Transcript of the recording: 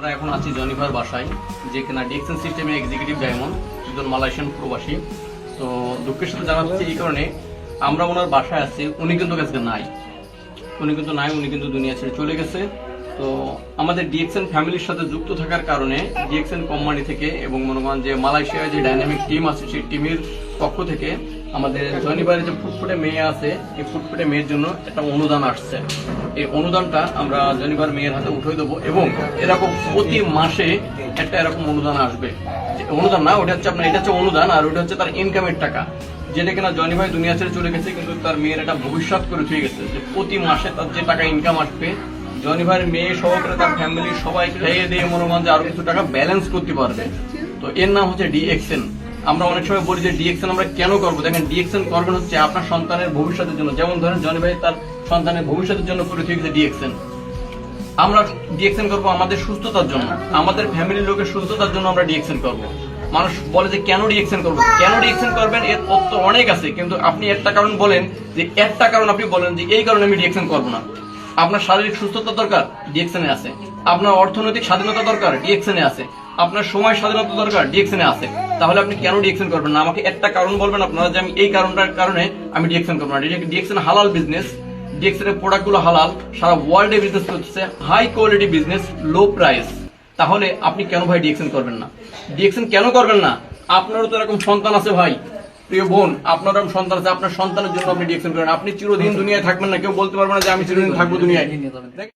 আমরা এখন আছি জনিভার বাসায়, যে কিনা ডিএক্সএন সিস্টেমের এক্সিকিউটিভ ডায়মন্ড, একজন মালয়েশিয়ান প্রবাসী। তো দুঃখের সাথে জানাচ্ছি এই কারণে আমরা ওনার বাসায় আছি, উনি কিন্তু কাছে নাই। উনি কিন্তু নাই, উনি কিন্তু দুনিয়া ছেড়ে চলে গেছে। তো আমাদের ডিএক্সএন ফ্যামিলির সাথে যুক্ত থাকার কারণে ডিএক্সএন কোম্পানি থেকে এবং মনে করেন যে মালয়েশিয়ায় যে ডাইনামিক টিম আছে, সেই টিমের পক্ষ থেকে আমাদের জয়নিবারের যে ফুটফুটে মেয়ে আছে, এই ফুটফুটে মেয়ের জন্য একটা অনুদান আসছে। এই অনুদানটা আমরা জয়নিবার মেয়ের হাতে উঠে দেবো এবং এরকম প্রতি মাসে একটা এরকম অনুদান আসবে। অনুদান না, ওটা হচ্ছে আপনার, এটা হচ্ছে অনুদান আর ওটা হচ্ছে তার ইনকামের টাকা। যেটা কিনা জনি ভাই দুনিয়া ছেড়ে চলে গেছে, কিন্তু তার মেয়ের একটা ভবিষ্যৎ করে থুয়ে গেছে। যে প্রতি মাসে তার যে টাকা ইনকাম আসবে জনি ভাইয়ের মেয়ে সহকারে তার ফ্যামিলি সবাই খেয়ে দিয়ে মনে করেন যে আরও কিছু টাকা ব্যালেন্স করতে পারবে। তো এর নাম হচ্ছে ডি ডিএক্সএন আমরা অনেক সময় বলি যে ডিএক্সএন আমরা কেন করব দেখেন ডিএক্সএন করবেন হচ্ছে আপনার সন্তানের ভবিষ্যতের জন্য যেমন ধরেন জনি ভাই তার সন্তানের ভবিষ্যতের জন্য করে থুয়ে গেছে ডিএক্সএন আমরা ডিএক্সএন করব আমাদের সুস্থতার জন্য আমাদের ফ্যামিলির লোকের সুস্থতার জন্য আমরা ডিএক্সএন করব মানুষ বলে যে কেন ডিএক্সএন করব কেন ডিএক্সএন করবেন এর তথ্য অনেক আছে কিন্তু আপনি একটা কারণ বলেন যে একটা কারণ আপনি বলেন যে এই কারণে আমি ডিএক্সএন করব না আপনার শারীরিক সুস্থতা দরকার ডিএক্সএনে আছে আপনার অর্থনৈতিক স্বাধীনতা দরকার ডিএক্সএনে আছে আপনার সময় স্বাধীনতা দরকার ডিএক্সএনে আছে। তাহলে আপনি কেন ডিএক্সএন করবেন না? আমাকে একটা কারণ বলবেন আপনারা যে আমি এই কারণটার কারণে আমি ডিএক্সএন করব না। ডিএক্সএন হালাল বিজনেস ডিএক্সএন প্রোডাক্টগুলো হালাল সারা ওয়ার্ল্ডে বিজনেস করতেছে high quality business low price তাহলে আপনি কেন ভাই ডিএক্সএন করবেন না? ডিএক্সএন কেন করবেন না? আপনারও তো এরকম সন্তান আছে ভাই। প্রিয় বোন আপনার এরকম সন্তান আছে। আপনার সন্তানের জন্য আপনি ডিএক্সএন করেন। আপনি চিরদিন দুনিয়ায় থাকবেন না। কেউ বলতে পারবেন না যে আমি চিরদিন থাকব দুনিয়ায়।